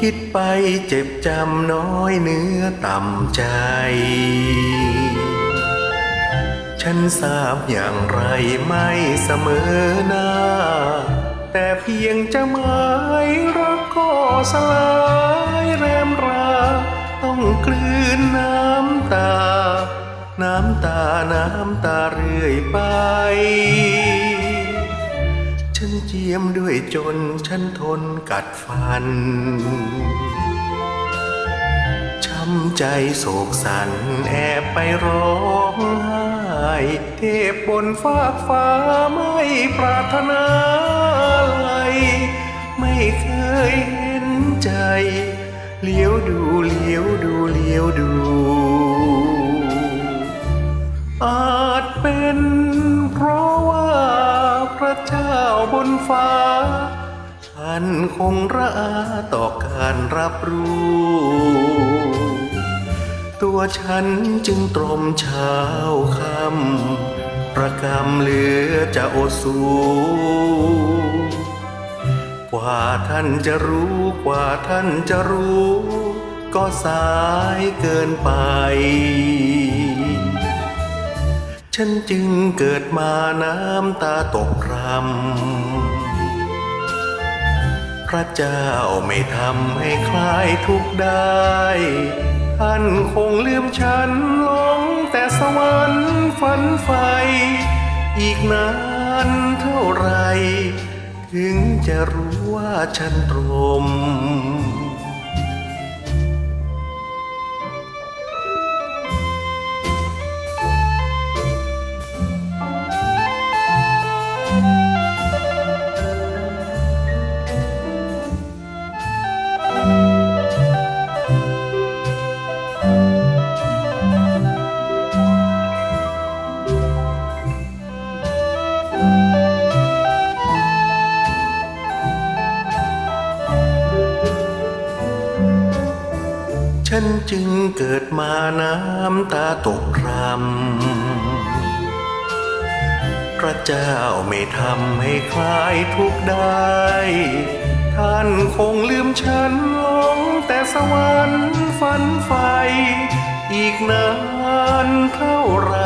คิดไปเจ็บจำน้อยเนื้อต่ำใจ ฉันทราบอย่างไรไม่เสมอหน้า แต่เพียงจะหมายรักก็สลายแรมรา ต้องกลืนน้ำตา น้ำตา น้ำตาเรื่อยไป เจียมด้วยจนฉันทนกัดฟัน ช้ำใจโศกสันแอบไปร้องไห้เทพบนฟากฟ้าไม่ปรารถนาอะไรไม่เคยเห็นใจเลี้ยวดูเลี้ยวดูเลี้ยวดู อาจเป็น ฟ้าท่านคงระอาต่อการรับรู้ ตัวฉันจึงตรมเช้าคำประกำเหลือจะโอสูกว่าท่านจะรู้กว่าท่านจะรู้ ก็สายเกินไปฉันจึงเกิดมาน้ำตาตกรำ พระเจ้าไม่ทำให้คลายทุกข์ได้ ท่านคงลืมฉันลงแต่สวรรค์ฝันไฟ อีกนานเท่าไร ถึงจะรู้ว่าฉันตรม ฉันจึงเกิดมาน้ำตาตกรำพระเจ้าไม่ทำให้คลายทุกข์ได้ ท่านคงลืมฉันลงแต่สวรรค์ฝันไฟ อีกนานเท่าไร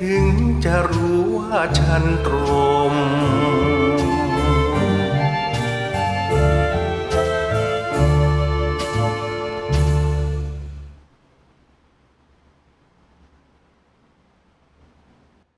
ถึงจะรู้ว่าฉันตรม